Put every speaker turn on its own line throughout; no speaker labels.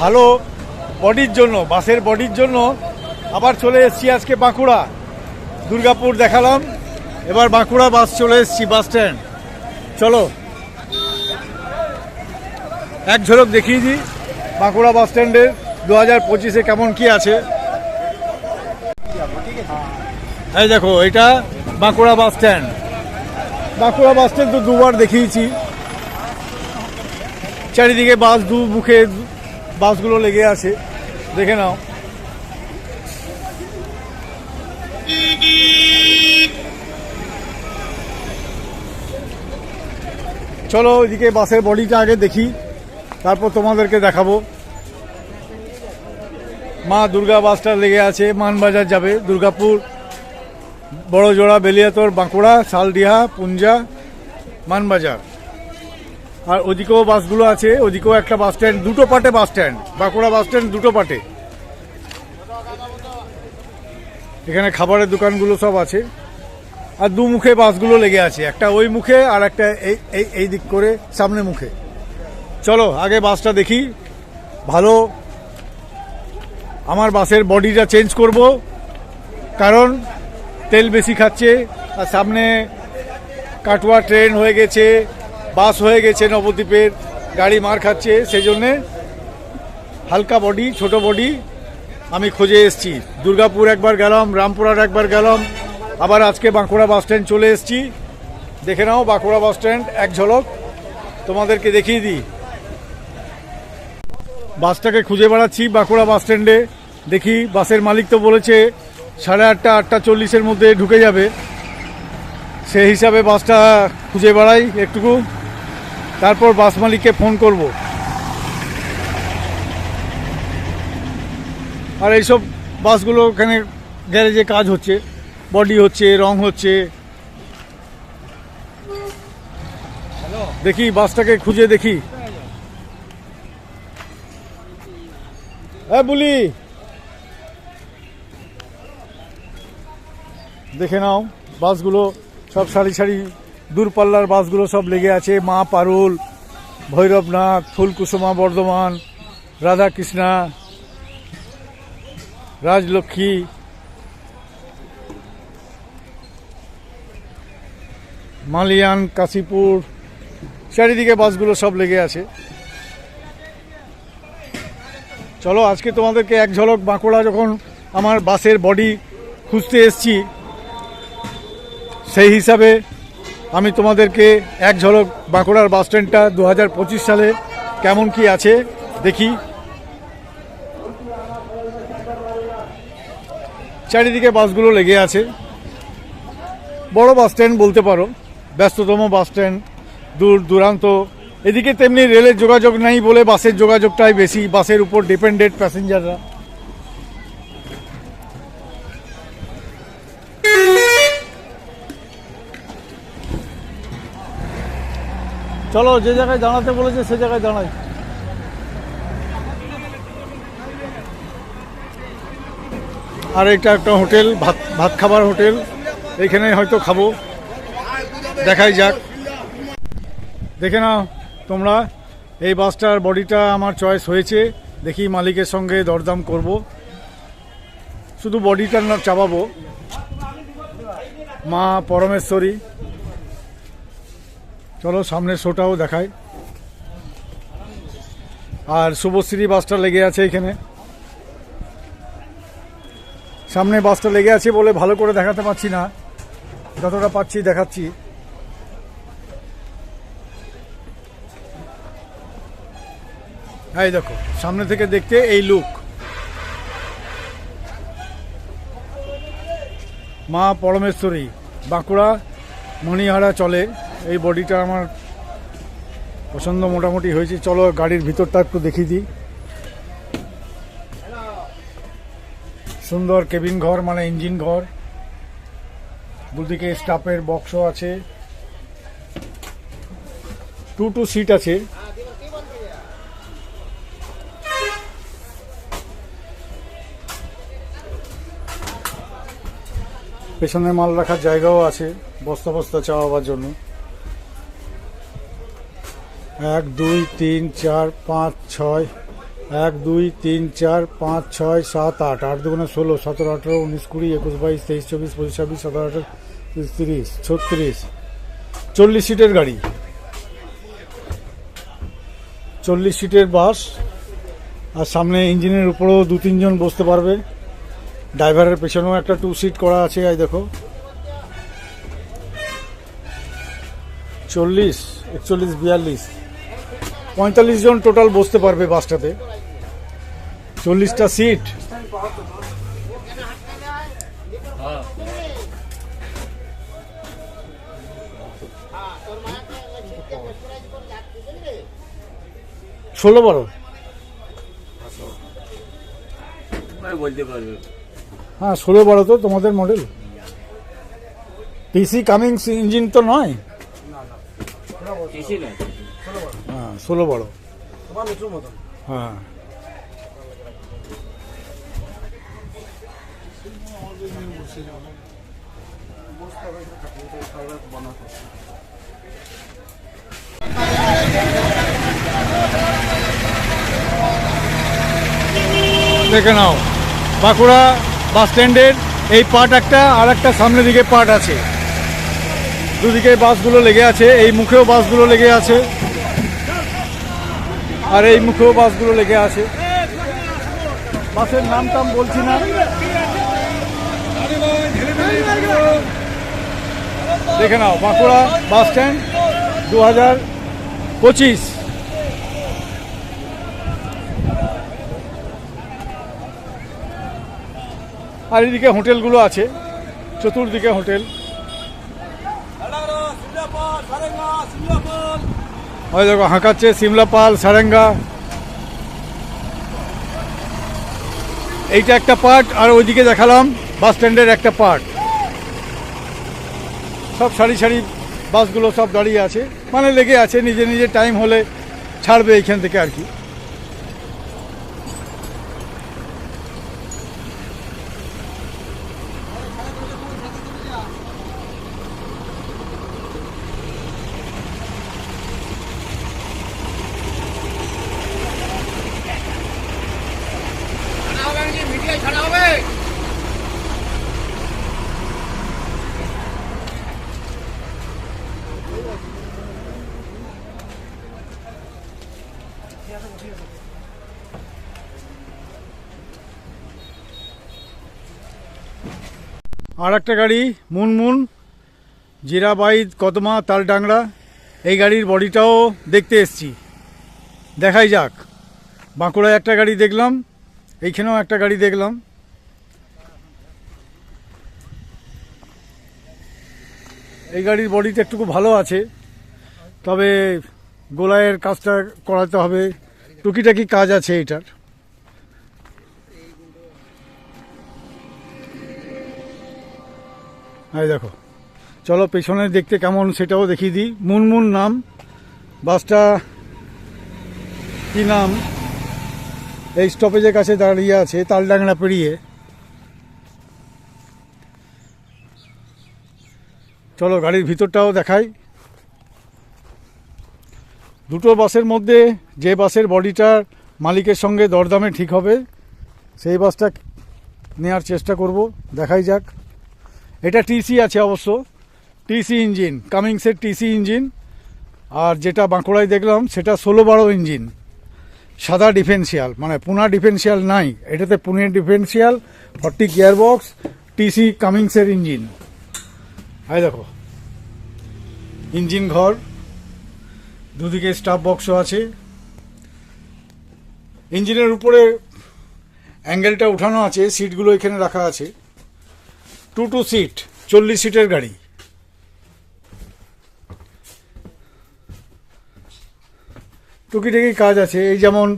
ভালো বডির জন্য, বাসের বডির জন্য আবার চলে এসেছি আজকে বাঁকুড়া। দুর্গাপুর দেখালাম, এবার বাঁকুড়া বাস চলে এসেছি, বাস স্ট্যান্ড। চলো, এক ঝলক দেখিয়ে দিই, বাঁকুড়া বাস স্ট্যান্ডের দু হাজার পঁচিশে কেমন কি আছে। এই দেখো, এটা Bankura bus stand. Bankura bus stand তো দুবার দেখিয়েছি। চারিদিকে বাস দু মুখে বাসগুলো লেগে আছে। দেখে নাও। চলো ওইদিকে বাসের বডিটা আগে দেখি। তারপর তোমাদেরকে দেখাবো। মা দুর্গা বাসটা লেগে আছে, মানবাজার যাবে। দুর্গাপুর বড় জোড়া বেলিয়াতর, বাঁকুড়া, শালডিহা, পুঞ্জা, মানবাজার। আর ওদিকেও বাসগুলো আছে, ওদিকেও একটা বাস স্ট্যান্ড দুটো পাটে bus stand Bankura bus stand দুটো পাটে। এখানে খাবারের দোকানগুলো সব আছে। আর দু মুখে বাসগুলো লেগে আছে, একটা ওই মুখে আর একটা এই এই দিক করে সামনে মুখে। চলো, আগে বাসটা দেখি। ভালো। আমার বাসের বডিটা চেঞ্জ করব, কারণ তেল বেশি খাচ্ছে, আর সামনে কাটুয়া ট্রেন হয়ে গেছে। বাস হয়ে গেছে নবদ্বীপের, গাড়ি মার খাচ্ছে সেই জন্যে হালকা বডি, ছোট বডি আমি খুঁজে এসেছি। দুর্গাপুর একবার গেলাম রামপুরার একবার গেলাম, আবার আজকে বাঁকুড়া বাস স্ট্যান্ড চলে এসেছি। দেখে নাও, বাঁকুড়া বাস স্ট্যান্ড, এক ঝলক, তোমাদেরকে দেখিয়ে দিই। বাসটাকে খুঁজে বেড়াচ্ছি বাঁকুড়া বাস স্ট্যান্ডে। দেখি, বাসের মালিক তো বলেছে, সাড়ে আটটা আটটা চল্লিশের মধ্যে ঢুকে যাবে। সেই হিসাবে বাসটা খুঁজে বেড়াই একটুকু। তারপর বাস মালিককে ফোন করব। আর এইসব বাসগুলো ওখানে গ্যারেজে কাজ হচ্ছে, বডি হচ্ছে, রং হচ্ছে। দেখি বাসটাকে খুঁজে দেখি। হ্যাঁ বলি। দেখে নাও, বাসগুলো সব সারি সারি দূরপাল্লার বাসগুলো সব লেগে আছে। মা পারুল, ভৈরবনাথ, ফুলকুসুমা, বর্ধমান, রাধাকৃষ্ণা, রাজলক্ষ্মী। মালিয়ান, কাশীপুর, চারিদিকে বাসগুলো সব লেগে আছে। চলো, আজকে তোমাদেরকে এক ঝলক বাঁকুড়া যখন আমার বাসের বডি খুঁজতে এসছি, সেই হিসাবে আমি তোমাদেরকে এক ঝলক বাঁকুড়ার বাস স্ট্যান্ডটা দু হাজার পঁচিশ সালে কেমন কি আছে দেখি। চারিদিকে বাসগুলো লেগে আছে। বড় বাস স্ট্যান্ড বলতে পারো, ব্যস্ততম বাস স্ট্যান্ড, দূর দূরান্ত। এদিকে তেমনি রেলের যোগাযোগ নাই বলে বাসের যোগাযোগটাই বেশি, বাসের উপর ডিপেন্ডেন্ট প্যাসেঞ্জাররা চলো, যে জায়গায় দাঁড়াতে বলেছে, সে জায়গায় দাঁড়াই আর এটা একটা হোটেল, ভাত ভাত খাবার হোটেল। এখানে হয়তো খাব। দেখাই যাক। দেখে নাও তোমরা, এই বাসটার বডিটা আমার চয়েস হয়েছে। দেখি মালিকের সঙ্গে দরদাম করব। শুধু বডিটা না, চাপাবো। মা পরমেশ্বরী। চলো, সামনের শোটাও দেখাই। আর শুভশ্রী বাসটা লেগে আছে এখানে। সামনে বাসটা লেগে আছে বলে ভালো করে দেখাতে পারছি না। যতটা পাচ্ছি দেখাচ্ছি। এই দেখো, সামনে থেকে দেখতে এই লুক মা পরমেশ্বরী, বাঁকুড়া, মণিহারা চলে। এই বডিটা আমার পছন্দ মোটামুটি হয়েছে। চলো গাড়ির ভিতরটা একটু দেখিয়ে দিই। সুন্দর কেবিন ঘর মানে ইঞ্জিন ঘর। দুদিকে স্টাফের বক্সও আছে। টু টু সিট আছে। পেছনে মাল রাখার জায়গাও আছে, বস্তা বস্তা চাওয়াবার জন্য। এক দুই তিন চার পাঁচ ছয়, এক দুই তিন চার পাঁচ ছয় সাত আট। আট দুগুণে ষোলো, সতেরো, আঠেরো, উনিশ, কুড়ি, একুশ, বাইশ, তেইশ, চব্বিশ, পঁচিশ, ছাব্বিশ, সতেরো, আঠেরো, তিরিশ তিরিশ ছত্রিশ, চল্লিশ সিটের গাড়ি। চল্লিশ সিটের বাস, আর সামনে ইঞ্জিনের উপরেও দু তিনজন বসতে পারবে। ড্রাইভারের পেছনেও একটা টু সিট করা আছে, এই দেখো। চল্লিশ, একচল্লিশ, বিয়াল্লিশ। পঁয়তাল্লিশ জন টোটাল বসতে পারবে বাসটাতে। চল্লিশটা সিট। ষোলো বারো। হ্যাঁ ষোলো বারো তো তোমাদের মডেল টিসি কামিংস ইঞ্জিন তো নয়।
এসি না
হ্যাঁ ষোলো বারো হ্যাঁ। দেখে নাও বাঁকুড়া বাস স্ট্যান্ডের এই পার্ট একটা আর একটা সামনের দিকে পার্ট আছে। দুদিকে বাসগুলো লেগে আছে এই মুখেও বাসগুলো লেগে আছে। আর এই মুখেও বাসগুলো লেগে আছে। বাসের নাম টাম বলছি না। দেখে নাও, বাঁকুড়া বাস স্ট্যান্ড দু হাজার পঁচিশ। আর এদিকে হোটেলগুলো আছে, চতুর্দিকে হোটেল। ওই দেখো, হাঁকাচ্ছে সিমলাপাল সারেঙ্গা। এইটা একটা পার্ট আর ওইদিকে দেখালাম বাস স্ট্যান্ডের একটা পার্ট সব সারি সারি বাসগুলো সব দাঁড়িয়ে আছে। মানে লেগে আছে, নিজে নিজে টাইম হলে ছাড়বে এইখান থেকে আর কি। আর একটা গাড়ি, মুনমুন, জিরাবাইদ, কদমা, তালডাংরা, এই গাড়ির বডিটাও দেখতে এসছি। দেখাই যাক। বাঁকুড়ায় একটা গাড়ি দেখলাম, এইখানেও একটা গাড়ি দেখলাম। এই গাড়ির বডিটা একটু ভালো আছে, তবে গোলায়ের কাজটা করাতে হবে। টুকিটাকি কাজ আছে এটার। এই দেখো। চলো পেছনে দেখতে কেমন সেটাও দেখিয়ে দিই। মুনমুন নাম। বাসটা কি নাম? এই স্টপেজের কাছে দাঁড়িয়ে আছে, তালডাংরা পেরিয়ে। চলো গাড়ির ভিতরটাও দেখাই। দুটো বাসের মধ্যে যে বাসের বডিটার মালিকের সঙ্গে দরদামে ঠিক হবে, সেই বাসটা নেওয়ার চেষ্টা করব। দেখাই যাক। এটা টিসি আছে অবশ্য। টিসি ইঞ্জিন কামিংসের টিসি ইঞ্জিন আর যেটা বাঁকুড়ায় দেখলাম, সেটা ষোলো বারো ইঞ্জিন সাদা ডিফেন্সিয়াল মানে পুনা ডিফেন্সিয়াল নাই। এটাতে Pune differential forty gearbox TC কামিংসের engine এই দেখো। ইঞ্জিন ঘর। দুদিকে স্টাফ বক্সও আছে। ইঞ্জিনের উপরে অ্যাঙ্গেলটা উঠানো আছে সিটগুলো এখানে রাখা আছে। টু টু সিট, চল্লিশ সিটের গাড়ি। টুকিটাকি কাজ আছে। এই যেমন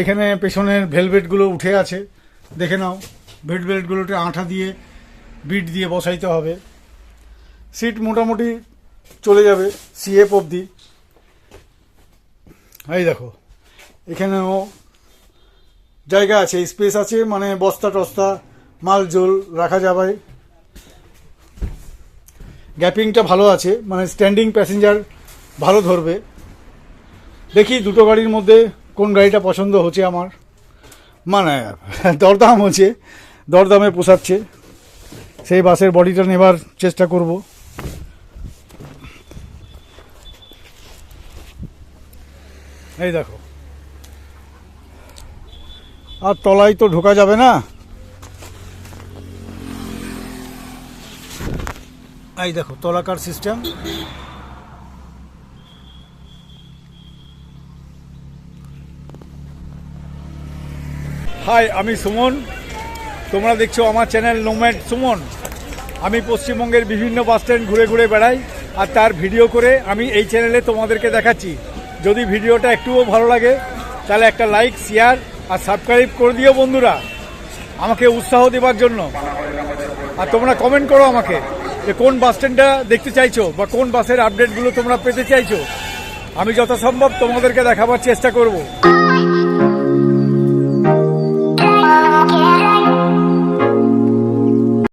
এখানে পেছনের ভেলভেটগুলো উঠে আছে, দেখে নাও। ভেলভেটগুলোতে আঠা দিয়ে, বিট দিয়ে বসাইতে হবে। সিট মোটামুটি চলে যাবে, সিএফ অবধি। এই দেখো, এখানেও জায়গা আছে, স্পেস আছে মানে বস্তা টস্তা, মাল জল রাখা যাবে। গ্যাপিংটা ভালো আছে মানে স্ট্যান্ডিং প্যাসেঞ্জার ভালো ধরবে। দেখি দুটো গাড়ির মধ্যে কোন গাড়িটা পছন্দ হচ্ছে আমার। মানে দরদাম হচ্ছে, দরদামে পোষাচ্ছে। সেই বাসের বডিটা নেবার চেষ্টা করব। এই দেখো। আর তলায় তো ঢোকা যাবে না। এই দেখো, তলাকার সিস্টেম হাই আমি সুমন। তোমরা দেখছ আমার চ্যানেল নোম্যাড সুমন আমি পশ্চিমবঙ্গের বিভিন্ন বাস স্ট্যান্ড ঘুরে ঘুরে বেড়াই, আর তার ভিডিও করে আমি এই চ্যানেলে তোমাদেরকে দেখাচ্ছি। যদি ভিডিওটা একটুও ভালো লাগে, তাহলে একটা লাইক শেয়ার আর সাবস্ক্রাইব করে দিও বন্ধুরা। আমাকে উৎসাহ দেওয়ার জন্য। আর তোমরা কমেন্ট করো আমাকে। যে কোন বাস স্ট্যান্ডটা দেখতে চাইছো বা কোন বাসের আপডেটগুলো তোমরা পেতে চাইছো, আমি যথাসম্ভব তোমাদেরকে দেখাবার চেষ্টা করব।